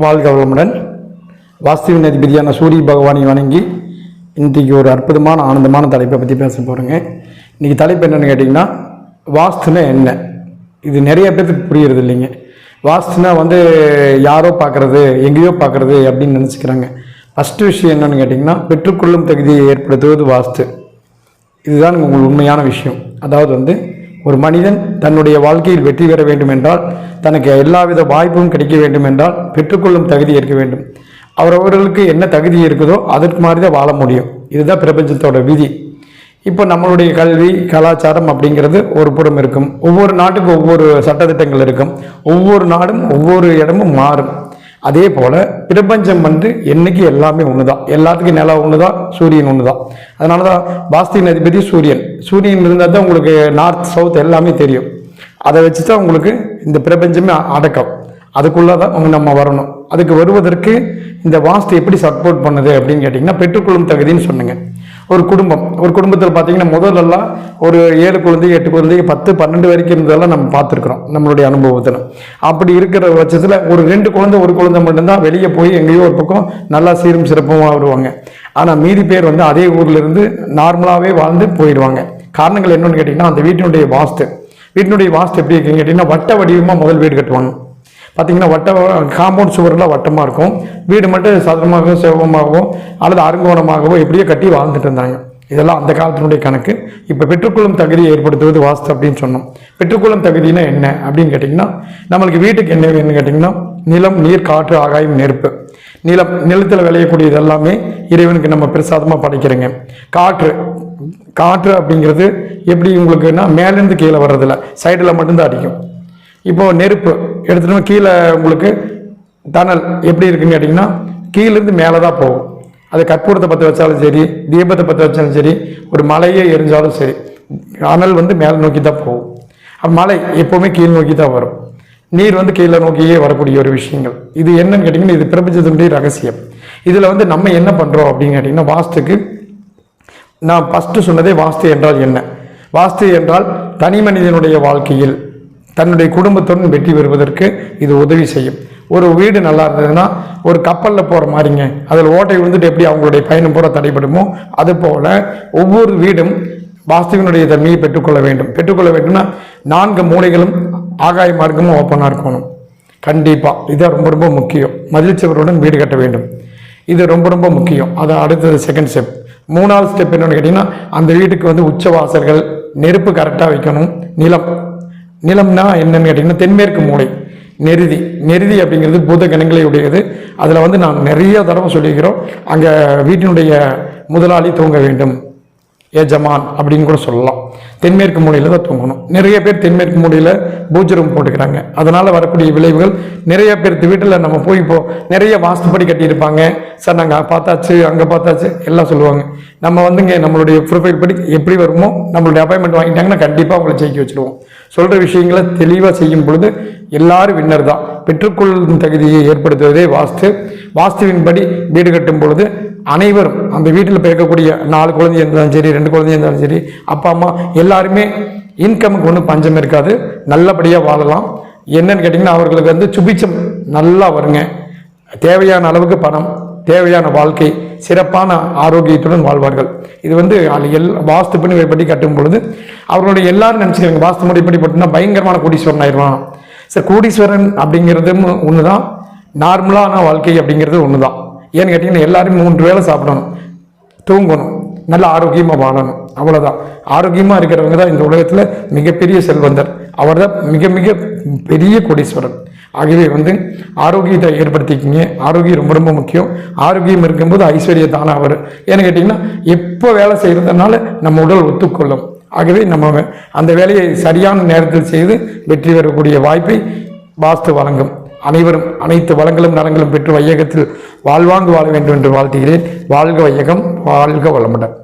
வாழ்க வளமுடன். வாஸ்துவின் அதிபதியான சூரிய பகவானை வணங்கி இன்றைக்கி ஒரு அற்புதமான ஆனந்தமான தலைப்பை பற்றி பேச போகிறேங்க இன்றைக்கி தலைப்பு என்னென்னு கேட்டிங்கன்னா வாஸ்துனா என்ன? இது நிறைய பேர்த்துக்கு புரியறது இல்லைங்க வாஸ்துனா வந்து யாரோ பார்க்குறது எங்கேயோ பார்க்குறது அப்படின்னு நினச்சிக்கிறாங்க. ஃபஸ்ட்டு விஷயம் என்னென்னு கேட்டிங்கன்னா பெற்றுக்கொள்ளும் தகுதியை ஏற்படுத்துவது வாஸ்து. இதுதான் உங்களுக்கு உண்மையான விஷயம். அதாவது வந்து ஒரு மனிதன் தன்னுடைய வாழ்க்கையில் வெற்றி பெற வேண்டும் என்றால் தனக்கு எல்லாவித வாய்ப்பும் கிடைக்க வேண்டும் என்றால் பெற்றுக்கொள்ளும் தகுதி இருக்க வேண்டும். அவரவர்களுக்கு என்ன தகுதி இருக்குதோ அதற்கு மாதிரி தான் வாழ முடியும். இதுதான் பிரபஞ்சத்தோட விதி. இப்போ நம்மளுடைய கல்வி கலாச்சாரம் அப்படிங்கிறது ஒரு புறம் இருக்கும். ஒவ்வொரு நாட்டுக்கும் ஒவ்வொரு சட்டத்திட்டங்கள் இருக்கும். ஒவ்வொரு நாடும் ஒவ்வொரு இடமும் மாறும். அதே போல் பிரபஞ்சம் வந்து என்னைக்கு எல்லாமே ஒன்று தான் எல்லாத்துக்கும் நிலம் ஒன்று தான் சூரியன் ஒன்று தான் அதனால தான் பாஸ்தின் அதிபதி சூரியன். சூரியன் இருந்தால் தான் உங்களுக்கு நார்த் சவுத் எல்லாமே தெரியும். அதை வச்சு தான் உங்களுக்கு இந்த பிரபஞ்சமே அடக்கம். அதுக்குள்ளே தான் நம்ம வரணும். அதுக்கு வருவதற்கு இந்த வாஸ்து எப்படி சப்போர்ட் பண்ணுது அப்படின்னு கேட்டிங்கன்னா பெற்றுக்கொள்ளும் தகுதின்னு சொன்னேங்க ஒரு குடும்பம். ஒரு குடும்பத்தில் பார்த்தீங்கன்னா முதல்லலாம் ஒரு ஏழு குழந்தை எட்டு குழந்தை பத்து பன்னெண்டு வரைக்கும் இருந்ததெல்லாம் நம்ம பார்த்துருக்குறோம் நம்மளுடைய அனுபவத்தில். அப்படி இருக்கிற பட்சத்தில் ஒரு ரெண்டு குழந்தை ஒரு குழந்தை மட்டும்தான் வெளியே போய் எங்கேயோ ஒரு பக்கம் நல்லா சீரும் சிறப்புமாக வருவாங்க. ஆனால் மீதி பேர் வந்து அதே ஊர்லேருந்து நார்மலாகவே வாழ்ந்து போயிடுவாங்க. காரணங்கள் என்னென்னு கேட்டிங்கன்னா அந்த வீட்டினுடைய வாஸ்து. வீட்டினுடைய வாஸ்து எப்படி இருக்குன்னு கேட்டிங்கன்னா வட்ட வடிவமாக முதல் வீடு கட்டுவாங்க. பார்த்தீங்கன்னா வட்ட காம்பவுண்ட் சுவர்லாம் வட்டமாக இருக்கும். வீடு மட்டும் சாதாரணமாக செவமாகவோ அல்லது அருங்கோணமாகவோ எப்படியோ கட்டி வாழ்ந்துட்டு இருந்தாங்க. இதெல்லாம் அந்த காலத்தினுடைய கணக்கு. இப்போ பெற்றுக்கொள்ளும் தகுதியை ஏற்படுத்துவது வாஸ்து அப்படின்னு சொன்னோம். பெற்றுக்கொள்ளும் தகுதினா என்ன அப்படின்னு கேட்டிங்கன்னா நம்மளுக்கு வீட்டுக்கு என்ன வேணும்னு கேட்டிங்கன்னா நிலம் நீர் காற்று ஆகாயம் நெருப்பு. நிலம் நிலத்தில் விளையக்கூடியது எல்லாமே இறைவனுக்கு நம்ம பிரசாதமாக படைக்கிறோங்க. காற்று. காற்று அப்படிங்கிறது எப்படி உங்களுக்குன்னா மேலேருந்து கீழே வர்றதில்ல. சைடில் மட்டும்தான் அடிக்கும். இப்போ நெருப்பு எடுத்துட்டோம் கீழே உங்களுக்கு தணல் எப்படி இருக்குன்னு கேட்டிங்கன்னா கீழேருந்து மேலே தான் போகும். அது கற்பூரத்தை பற்ற வச்சாலும் சரி தீபத்தை பற்ற வச்சாலும் சரி ஒரு மலையே எரிஞ்சாலும் சரி அனல் வந்து மேலே நோக்கி தான் போகும் மலை எப்போவுமே கீழ் நோக்கி தான் வரும். நீர் வந்து கீழே நோக்கியே வரக்கூடிய ஒரு விஷயங்கள். இது என்னன்னு கேட்டிங்கன்னா இது பிரபஞ்சத்தினுடைய ரகசியம். இதில் வந்து நம்ம என்ன பண்ணுறோம் அப்படின்னு கேட்டிங்கன்னா வாஸ்துக்கு நான் ஃபஸ்ட்டு சொன்னதே வாஸ்து என்றால் என்ன? வாஸ்து என்றால் தனி மனிதனுடைய வாழ்க்கையில் தன்னுடைய குடும்பத்துடன் வெற்றி பெறுவதற்கு இது உதவி செய்யும். ஒரு வீடு நல்லா இருந்ததுன்னா ஒரு கப்பலில் போகிற மாதிரிங்க. அதில் ஓட்டை விழுந்துட்டு எப்படி அவங்களுடைய பயணம் பூரா தடைபடுமோ அதுபோல் ஒவ்வொரு வீடும் வாஸ்துவினுடைய தன்மையை பெற்றுக்கொள்ள வேண்டும். பெற்றுக்கொள்ள வேண்டும்னா நான்கு மூலைகளும் ஆகாய மார்க்கமும் ஓப்பனாக இருக்கணும். கண்டிப்பாக இதை ரொம்ப ரொம்ப முக்கியம். மதில் சுவருடன் வீடு கட்ட வேண்டும். இது ரொம்ப ரொம்ப முக்கியம். அது அடுத்தது செகண்ட் ஸ்டெப் மூணாவது ஸ்டெப் என்னென்னு கேட்டிங்கன்னா அந்த வீட்டுக்கு வந்து உச்ச வாசல்கள் நெருப்பு கரெக்டாக வைக்கணும். நிலம். நிலம்னா என்னன்னு கேட்டிங்கன்னா தென்மேற்கு மூலை நெருதி. நெருதி அப்படிங்கிறது பூத கணங்களை உடையது அதில் வந்து நான் நிறைய தடவை சொல்லியிருக்கிறோம். அங்கே வீட்டினுடைய முதலாளி தூங்க வேண்டும். ஏஜமான் அப்படின்னு கூட சொல்லலாம். தென்மேற்கு மூலையில் தான் தூங்கணும். நிறைய பேர் தென்மேற்கு மூலையில் பூஜை ரூம் போட்டுக்கிறாங்க. அதனால் வரக்கூடிய விளைவுகள் நிறைய பேர் வீட்டில் நம்ம போய் இப்போ நிறைய வாஸ்துப்படி கட்டியிருப்பாங்க. சார் நாங்கள் பார்த்தாச்சு அங்கே பார்த்தாச்சு எல்லாம் சொல்லுவாங்க. நம்ம வந்துங்க நம்மளுடைய ப்ரொஃபைல் படி எப்படி வருமோ நம்மளுடைய அப்பாயின்மெண்ட் வாங்கிட்டாங்கன்னா கண்டிப்பாக அவங்களை ஜெயிக்க வச்சுருவோம். சொல்கிற விஷயங்களை தெளிவாக செய்யும் பொழுது எல்லாரும் வின்னர் தான். பெற்றுக்கொள்ளும் தகுதியை ஏற்படுத்துவதே வாஸ்து. வாஸ்துவின்படி வீடு கட்டும் பொழுது அனைவரும் அந்த வீட்டில் பிறக்கக்கூடிய நாலு குழந்தை இருந்தாலும் சரி ரெண்டு குழந்தை இருந்தாலும் சரி அப்பா அம்மா எல்லாருமே இன்கமுக்கு ஒன்றும் பஞ்சம் இருக்காது. நல்லபடியாக வாழலாம். என்னன்னு கேட்டிங்கன்னா அவர்களுக்கு வந்து சுபிச்சம் நல்லா வருங்க. தேவையான அளவுக்கு பணம் தேவையான வாழ்க்கை சிறப்பான ஆரோக்கியத்துடன் வாழ்வார்கள். இது வந்து எல் வாஸ்து பண்ணி படி கட்டும் பொழுது அவர்களுடைய எல்லாரும் நினச்சிக்கிறாங்க வாஸ்து முறைப்படி பட்டுனா பயங்கரமான கோடீஸ்வரன் ஆயிடுவான். சார் கோடீஸ்வரன் அப்படிங்கிறதும் ஒன்று தான் நார்மலான வாழ்க்கை அப்படிங்கிறது ஒன்று தான் ஏன்னு கேட்டிங்கன்னா எல்லாரும் மூன்று வேளை சாப்பிடணும். தூங்கணும். நல்ல ஆரோக்கியமாக வாழணும். அவ்வளோதான் ஆரோக்கியமாக இருக்கிறவங்க தான் இந்த உலகத்தில் மிகப்பெரிய செல்வந்தர். அவர் தான் மிக மிக பெரிய கோடீஸ்வரர். ஆகவே வந்து ஆரோக்கியத்தை ஏற்படுத்திக்கிங்க. ஆரோக்கியம் ரொம்ப ரொம்ப முக்கியம். ஆரோக்கியம் இருக்கும்போது ஐஸ்வர்யத்தான அவர். ஏன்னு கேட்டிங்கன்னா எப்போ வேலை செய்கிறதுனால நம்ம உடல் ஒத்துக்கொள்ளும். ஆகவே நம்ம அந்த வேலையை சரியான நேரத்தில் செய்து வெற்றி பெறக்கூடிய வாய்ப்பை வாஸ்து வழங்கும். அனைவரும் அனைத்து வளங்களும் நலங்களும் பெற்று வையகத்தில் வாழ்வாங்கு வாழ வேண்டும் என்று வாழ்த்துகிறேன். வாழ்க வையகம் வாழ்க வளமுடன்.